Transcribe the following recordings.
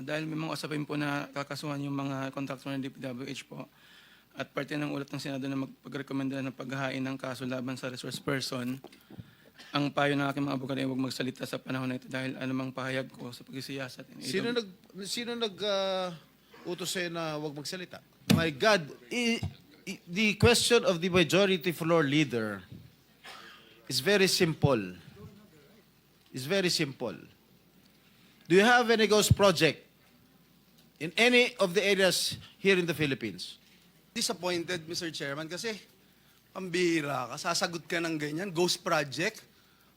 Ah, dahil may mga usapin po na kakasuhan yung mga contractor ng DPWH po at parte ng ulat ng Senado na magpagrekomenda ng paghahain ng kaso laban sa resource person, ang payo ng aking mga abogado ay huwag magsalita sa panahon na ito dahil anumang pahayag ko sa pagsisiyasat. Sino nag sino nag ah, utos sa'yo na wag magsalita? My God, i- i- the question of the majority floor leader is very simple. Is very simple. Do you have any ghost project in any of the areas here in the Philippines? disappointed, Mr. Chairman, kasi pambira ka, sasagot ka ng ganyan, ghost project.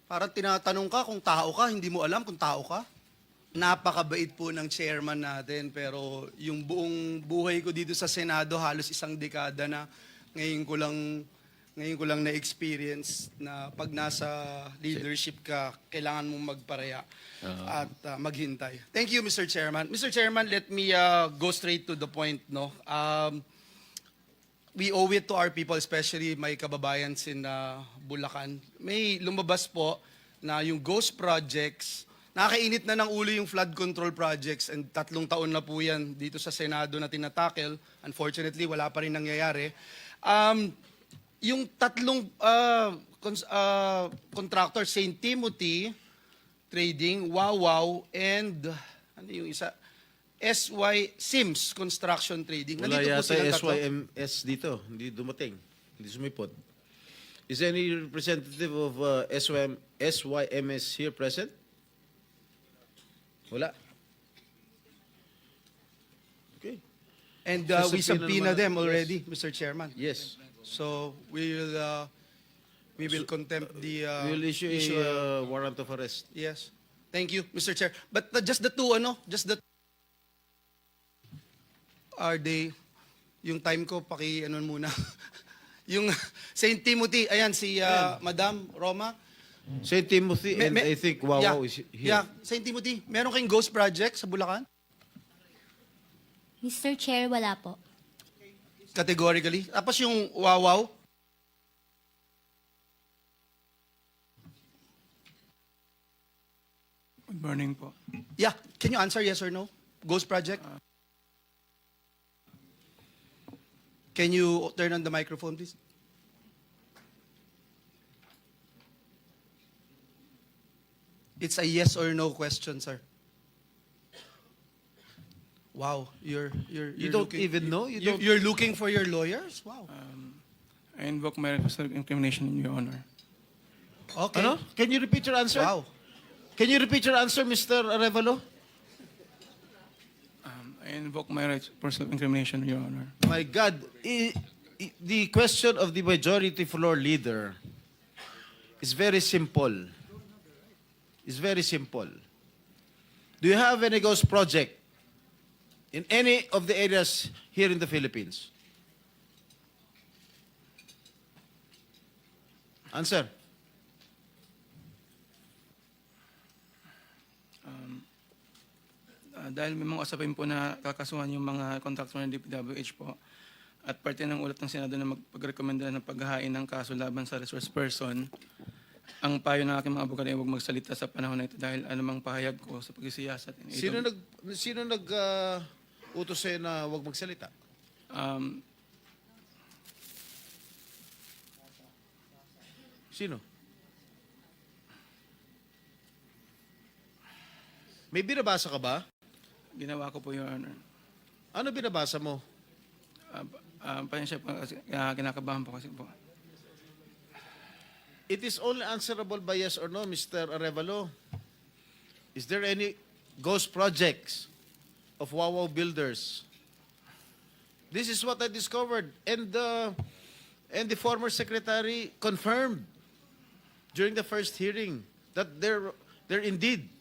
Parang tinatanong ka kung tao ka, hindi mo alam kung tao ka. Napakabait po ng chairman natin, pero yung buong buhay ko dito sa Senado, halos isang dekada na, ngayon ko lang ngayon ko lang na-experience na pag nasa leadership ka, kailangan mong magparaya at uh, maghintay. Thank you, Mr. Chairman. Mr. Chairman, let me uh, go straight to the point. No, um, we owe it to our people, especially my kababayans in uh, Bulacan. May lumabas po na yung ghost projects, nakakainit na ng ulo yung flood control projects and tatlong taon na po yan dito sa Senado na tinatakel. Unfortunately, wala pa rin nangyayari. Um, yung tatlong uh, cons- uh, contractor, St. Timothy Trading, Wawaw, and ano yung isa? SY Sims Construction Trading. Wala Nandito po yata silang tatlo. SYMS dito. Hindi dumating. Hindi sumipot. Is any representative of uh, SYM, SYMS here present? Wala. Okay. And uh, we Subpoena subpoena naman- them already, Mr. Chairman. Yes. So we will uh, we will contempt the uh, We will issue a uh, warrant of arrest. yes. Thank you, Mr. Chair. But uh, just the two ano, just the are they yung time ko paki ano muna. yung St. Timothy, ayan si uh, Madam Roma. St. Timothy Me- and me- I think Wawaw yeah, is here. Yeah, St. Timothy, meron kayong ghost project sa Bulacan? Mr. Chair, wala po. Categorically. Tapos yung Wawaw, Good morning po. yeah, can you answer yes or no? Ghost project? Can you turn on the microphone, please? It's a yes or no question, sir. Wow, you're you're, You you're don't looking, even know? You You don't- you're looking for your lawyers? Wow. I invoke my right self-incrimination in your honor. Okay. Ano? Can you repeat your answer? Wow. Can you repeat your answer, Mr. Arevalo? Um, I invoke my right for self-incrimination your honor. My God, i- i- the question of the majority floor leader is very simple. It's very simple. Do you have any ghost project in any of the areas here in the Philippines? Answer. Ah, dahil may mga usapin po na kakasuhan yung mga contractor ng DPWH po at parte ng ulat ng Senado na magpagrekomenda ng paghahain ng kaso laban sa resource person, ang payo ng aking mga abogado ay huwag magsalita sa panahon na ito dahil anumang pahayag ko sa pagsisiyasat. Sino nag sino nag ah, utos sa'yo na wag magsalita? Um, Sino? May binabasa ka ba? ginawa ko po, Your Honor. Ano binabasa mo? Uh, uh, pasensya po kasi uh, kinakabahan po kasi po. It is only answerable by yes or no, Mr. Arevalo. Is there any ghost projects of Wawaw builders? This is what I discovered, and the and the former secretary confirmed during the first hearing that there there indeed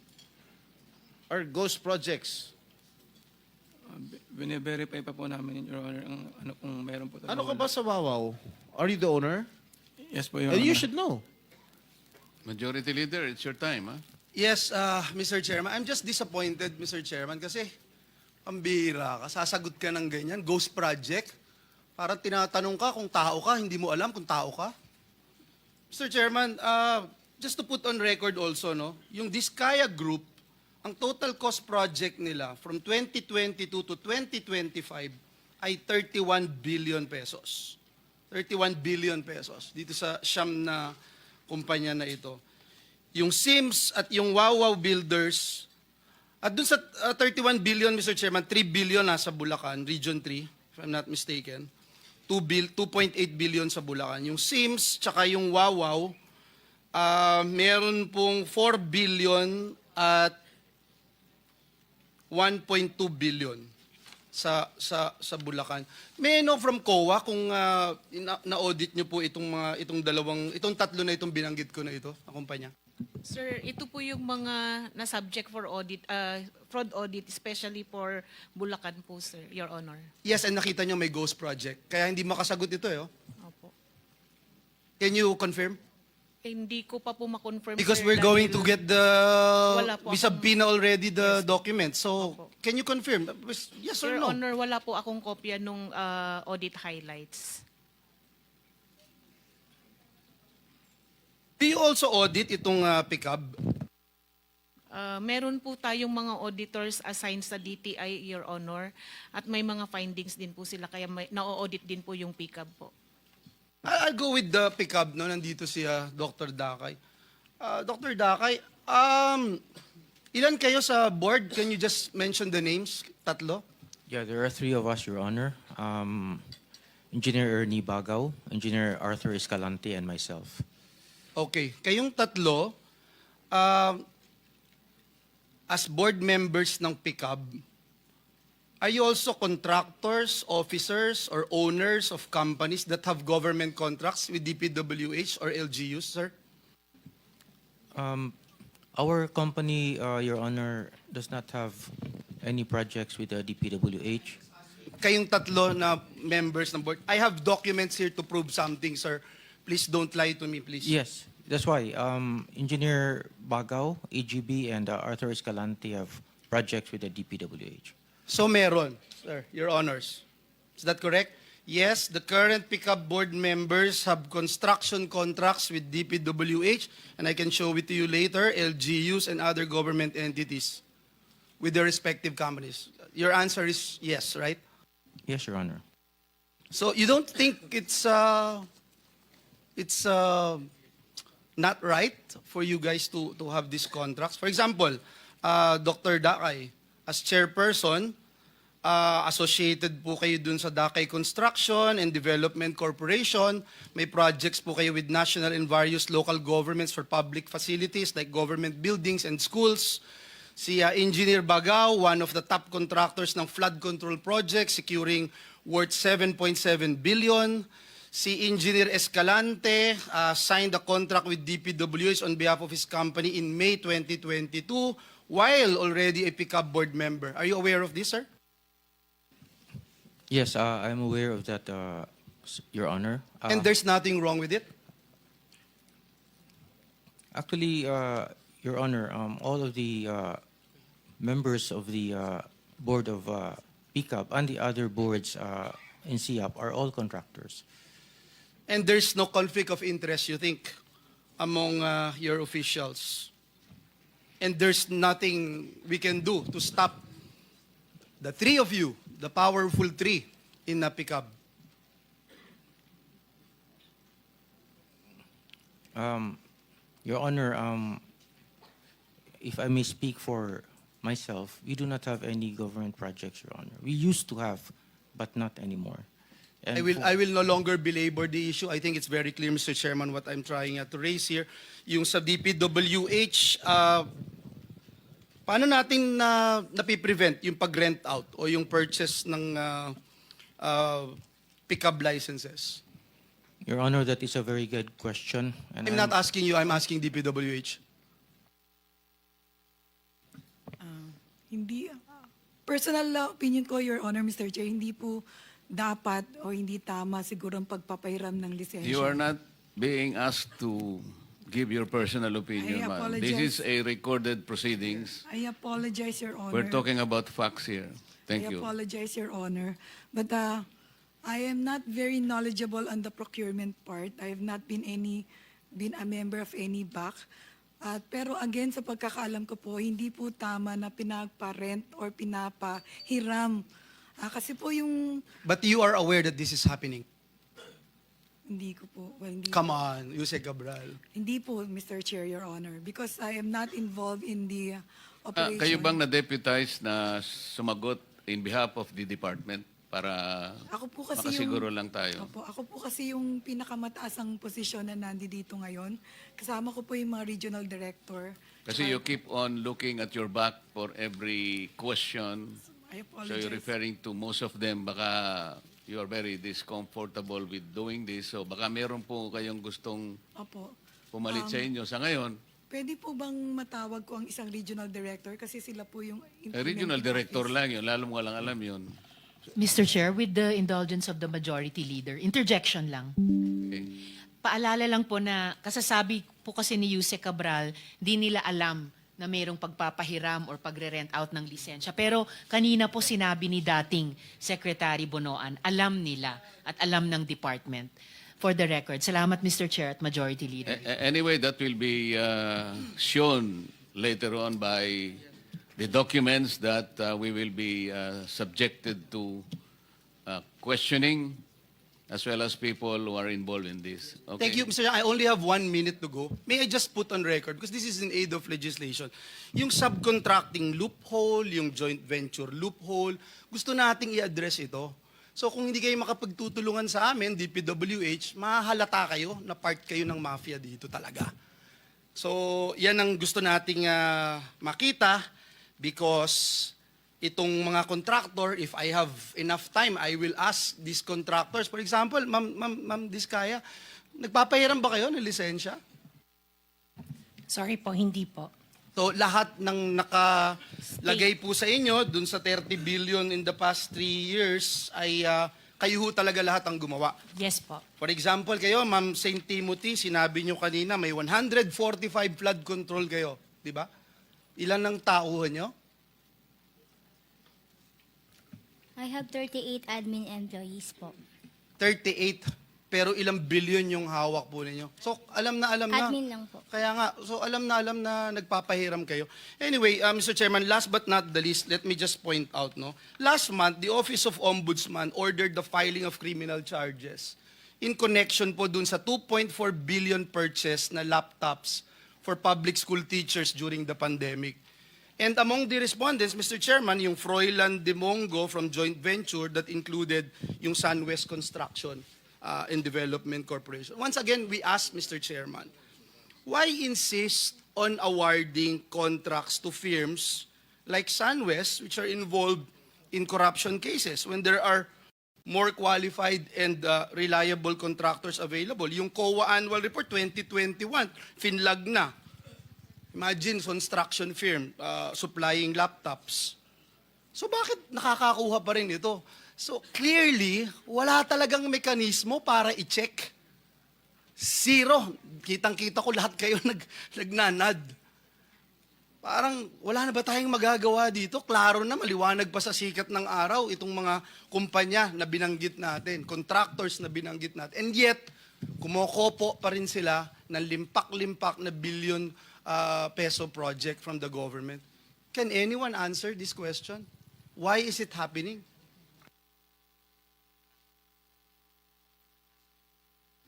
are ghost projects. Bine-verify pa po namin, Your Honor, ang ano kung meron po. talaga Ano ka ba sa Wawaw? Are you the owner? Yes po, Your And you should know. Majority Leader, it's your time, huh? Yes, uh, Mr. Chairman. I'm just disappointed, Mr. Chairman, kasi pambira ka, sasagot ka ng ganyan, ghost project. Parang tinatanong ka kung tao ka, hindi mo alam kung tao ka. Mr. Chairman, uh, just to put on record also, no, yung Diskaya Group ang total cost project nila from 2022 to 2025 ay 31 billion pesos. 31 billion pesos dito sa siyam na kumpanya na ito. Yung Sims at yung Wawaw Builders, at dun sa uh, 31 billion, Mr. Chairman, 3 billion nasa Bulacan, Region 3, if I'm not mistaken. 2 bil 2.8 billion sa Bulacan. Yung Sims, tsaka yung Wawaw, ah meron pong 4 billion at 1.2 billion sa sa sa Bulacan. May know from COA kung ina- na-audit niyo po itong mga itong dalawang itong tatlo na itong binanggit ko na ito, na. Sir, ito po yung mga na subject for audit, uh, fraud audit, especially for Bulacan po, sir, Your Honor. Yes, and nakita niyo may ghost project. Kaya hindi makasagot ito eh. oh. Opo. Can you confirm? Eh, hindi ko pa po ma-confirm, Because sir, we're going dahil- to get the Wala po we akong- subpoena already the document. So, Opo. can you confirm? Yes or Your no? Honor, wala po akong kopya nung uh, audit highlights. Do you also audit itong uh, pickup? Uh, meron po tayong mga auditors assigned sa DTI, Your Honor, at may mga findings din po sila, kaya may, na-audit din po yung pickup po. I- I'll go with the pickup, no? Nandito si uh, Dr. Dakay. Uh, Dr. Dakay, um, ilan kayo sa board? Can you just mention the names? Tatlo? Yeah, there are three of us, Your Honor. Um, Engineer Ernie Bagaw, Engineer Arthur Escalante, and myself. Okay. Kayong tatlo, um, as board members ng pickup, are you also contractors, officers, or owners of companies that have government contracts with DPWH or LGUs, sir? Um, our company, uh, Your Honor, does not have any projects with the DPWH. kayong tatlo na members ng board. I have documents here to prove something, sir. Please don't lie to me, please. Yes, that's why um, Engineer Bagao, EGB, and uh, Arthur Escalante have projects with the DPWH. So meron, sir, your honors. Is that correct? Yes, the current pickup board members have construction contracts with DPWH, and I can show it to you later, LGUs and other government entities with their respective companies. Your answer is yes, right? Yes, Your Honor. So you don't think it's uh, it's uh, not right for you guys to to have these contracts? For example, uh, Dr. Dakay, as chairperson, uh, associated po kayo dun sa Dakay Construction and Development Corporation. May projects po kayo with national and various local governments for public facilities like government buildings and schools. Si uh, Engineer Bagaw, one of the top contractors ng flood control project, securing worth 7.7 billion. Si Engineer Escalante uh, signed a contract with DPWH on behalf of his company in May 2022 while already a pickup board member. Are you aware of this, sir? Yes, uh, I'm aware of that, uh, Your Honor. Uh, And there's nothing wrong with it? Actually, uh, Your Honor, um, all of the uh, members of the uh, board of uh, PICAP and the other boards uh, in CIAP are all contractors. And there's no conflict of interest, you think, among uh, your officials? And there's nothing we can do to stop the three of you, the powerful three in Napicab? Um, Your Honor, um, if I may speak for myself, we do not have any government projects, Your Honor. We used to have, but not anymore. And I will, for- I will no longer belabor the issue. I think it's very clear, Mr. Chairman, what I'm trying uh, to raise here. Yung sa DPWH, uh, paano natin na napiprevent yung pag-rent out o yung purchase ng uh, uh, pickup licenses? Your Honor, that is a very good question. And I'm not asking you, I'm asking DPWH. Hindi, ah, personal ah, opinion ko, Your Honor, Mr. Chair, hindi po dapat o hindi tama siguro ang pagpapairam ng lisensya. You are not being asked to give your personal opinion, I ma'am. This is a recorded proceedings. I apologize, Your Honor. We're talking about facts here. Thank I you. apologize, Your Honor. But uh, I am not very knowledgeable on the procurement part. I have not been any been a member of any BAC. At pero again, sa pagkakaalam ko po, hindi po tama na pinagpa-rent or pinapahiram. Ah, kasi po yung, But you are aware that this is happening. hindi ko po, well, hindi, Come on, Jose Cabral. hindi po, Mr. Chair, Your Honor, because I am not involved in the uh, Ah, operation. kayo bang na-deputize na sumagot in behalf of the department para Ako po kasi makasiguro yung, lang tayo? Opo, ako po kasi yung pinakamataasang posisyon na nandi dito ngayon. Kasama ko po yung mga regional director. Kasi you keep on looking at your back for every question. I So apologize. you're referring to most of them, baka you are very discomfortable with doing this. So baka meron po kayong gustong Opo. pumalit Um, sa inyo. Sa ngayon, Pwede po bang matawag ko ang isang regional director kasi sila po yung eh, regional implementing director office. lang yun. Lalo mo lang alam yun. Mr. Chair, with the indulgence of the majority leader, interjection lang. Okay. Paalala lang po na kasasabi po kasi ni Yuse Cabral, di nila alam na mayroong pagpapahiram or pagre-rent out ng lisensya. Pero kanina po sinabi ni dating Secretary Bonoan, alam nila at alam ng department. For the record, salamat Mr. Chair at Majority Leader. A- Anyway, that will be uh, shown later on by the documents that uh, we will be uh, subjected to uh, questioning as well as people who are involved in this. Okay? Thank you, Mr. Chair. I only have one minute to go. May I just put on record, because this is in aid of legislation, yung subcontracting loophole, yung joint venture loophole, gusto nating i-address ito. So kung hindi kayo makapagtutulungan sa amin, DPWH, mahalata kayo na part kayo ng mafia dito talaga. So yan ang gusto nating ah, makita because itong mga contractor, if I have enough time, I will ask these contractors. For example, Ma'am, Ma'am, Ma'am Diskaya, nagpapahiram ba kayo ng lisensya? Sorry po, hindi po. So lahat ng nakalagay po sa inyo dun sa 30 billion in the past three years ay ah, kayo ho talaga lahat ang gumawa. Yes po. For example, kayo, Ma'am St. Timothy, sinabi nyo kanina may 145 flood control kayo, di ba? Ilan ang tauhan nyo? I have 38 admin employees po. 38. Pero ilang billion yung hawak po ninyo. So, alam na alam na. Admin lang po. Kaya nga, so alam na alam na nagpapahiram kayo. Anyway, uh, Mr. Chairman, last but not the least, let me just point out, no? Last month, the Office of Ombudsman ordered the filing of criminal charges in connection po dun sa 2.4 billion purchase na laptops for public school teachers during the pandemic. And among the respondents, Mr. Chairman, yung Froilan Demongo from joint venture that included yung SunWest Construction uh, and Development Corporation. Once again, we ask, Mr. Chairman, why insist on awarding contracts to firms like SunWest, which are involved in corruption cases, when there are more qualified and uh, reliable contractors available? Yung COA Annual Report 2021, finlag na. Imagine, construction firm uh, supplying laptops. So bakit nakakakuha pa rin ito? So clearly, wala talagang mekanismo para i-check. Zero. Kitang-kita ko lahat kayo nag, nagnanad. Parang wala na ba tayong magagawa dito? Klaro na, maliwanag pa sa sikat ng araw itong mga kumpanya na binanggit natin, contractors na binanggit natin. And yet, kumokopo pa rin sila ng limpak-limpak na billion uh, peso project from the government. Can anyone answer this question? Why is it happening?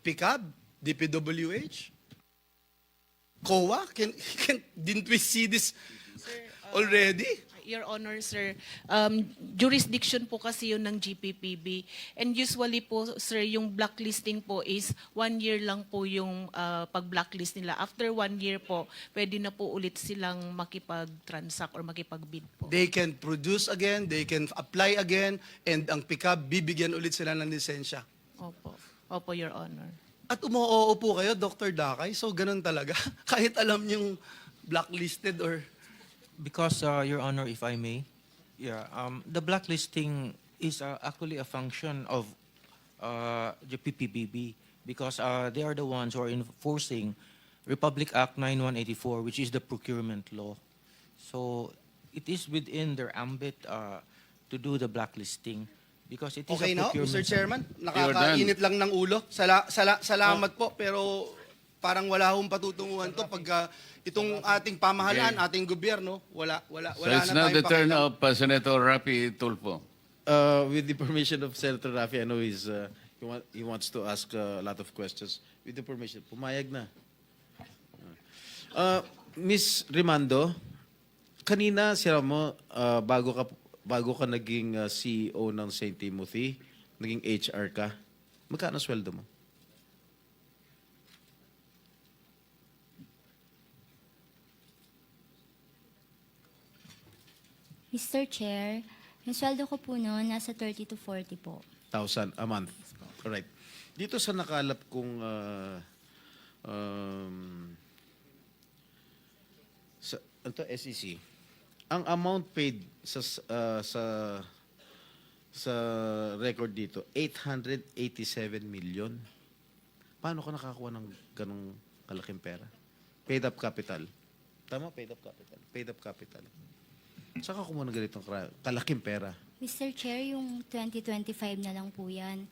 PICAB, DPWH, COA, can, can, didn't we see this already? Your Honor, sir, um, jurisdiction po kasi yun ng GPPB. And usually po, sir, yung blacklisting po is one year lang po yung uh, pag-blacklist nila. After one year po, pwede na po ulit silang makipag-transact or makipag-bid po. They can produce again, they can apply again, and ang PICAB, bibigyan ulit sila ng lisensya. Opo. Opo, Your Honor. At umuoo po kayo, Dr. Dakay, so ganun talaga. Kahit alam yung blacklisted or... Because, uh, Your Honor, if I may, yeah, um, the blacklisting is uh, actually a function of uh, the PPBB because uh, they are the ones who are enforcing Republic Act 9184, which is the procurement law. So it is within their ambit uh, to do the blacklisting because it is Okay a now, procurement. Mr. Chairman? Nakakainit lang ng ulo. Sala, sala, salamat po, pero parang wala hong patutunguhan to pagka itong ating pamahalaan, Okay. ating gobyerno, wala wala So wala it's na now tayong the turn of uh, Senator Rapi Tulfo. Uh, with the permission of Senator Rafi, I know he's, uh, he, want, he wants to ask uh, a lot of questions. With the permission, pumayag na. Uh, Miss Rimando, kanina sira mo, uh, bago ka, bago ka naging uh, CEO ng St. Timothy, naging HR ka, magkano sweldo mo? Mr. Chair, yung sweldo ko po noon, nasa 30 to 40 po. thousand a month. Alright. Dito sa nakalap kong uh, um, sa ito SEC. Ang amount paid sa uh, sa sa record dito 887 million. Paano ka nakakuha ng ganong kalaking pera? Paid up capital. Tama, paid up capital. Paid up capital. Saka kumuha ng ganitong kra- kalaking pera. Mr. Chair, yung 2025 na lang po yan.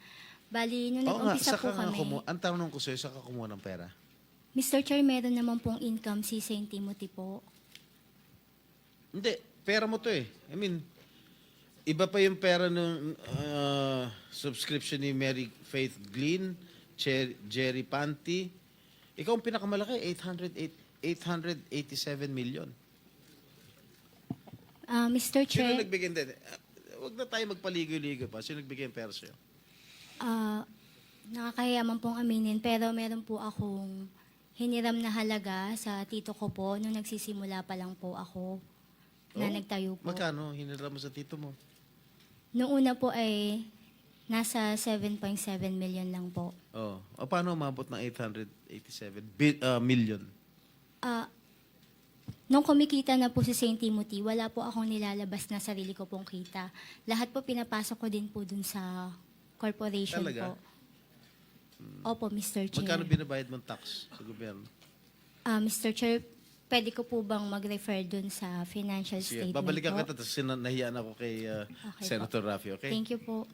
Bali, nung Oo nga, nag-umpisa saka po nga kami, kumuha. Ang tanong ko sa'yo, saka kumuha ng pera. Mr. Chair, meron naman pong income si St. Timothy po. Hindi, pera mo to eh. I mean, iba pa yung pera ng uh, subscription ni Mary Faith Glynn, Cher- Jerry Panty. Ikaw ang pinakamalaki, 808 887 million. Ah, Mr. Sino Chair, nagbigay? Hindi, uh, Huwag na tayo magpaligoy-ligoy pa. Sino nagbigay ng pera sa'yo? ah, nakakahiya man pong aminin, pero meron po akong hiniram na halaga sa tito ko po nung nagsisimula pa lang po ako na Oh, nagtayo po. Magkano? Hinira mo sa tito mo. Noong una po ay nasa 7.7 million lang po. Oh. O paano umabot ng 887 bi- uh, million? Ah, nung kumikita na po si St. Timothy, wala po akong nilalabas na sarili ko pong kita. Lahat po pinapasok ko din po dun sa corporation Talaga? po. Opo, Mr. Chair. Magkano binabayad mong tax sa gobyerno? Ah, Mr. Chair, pwede ko po bang mag-refer dun sa financial Sige, statement babalikan po? kita tapos sina- nahiyaan ako kay uh, Okay po. Senator Rafi, okay? Thank you po.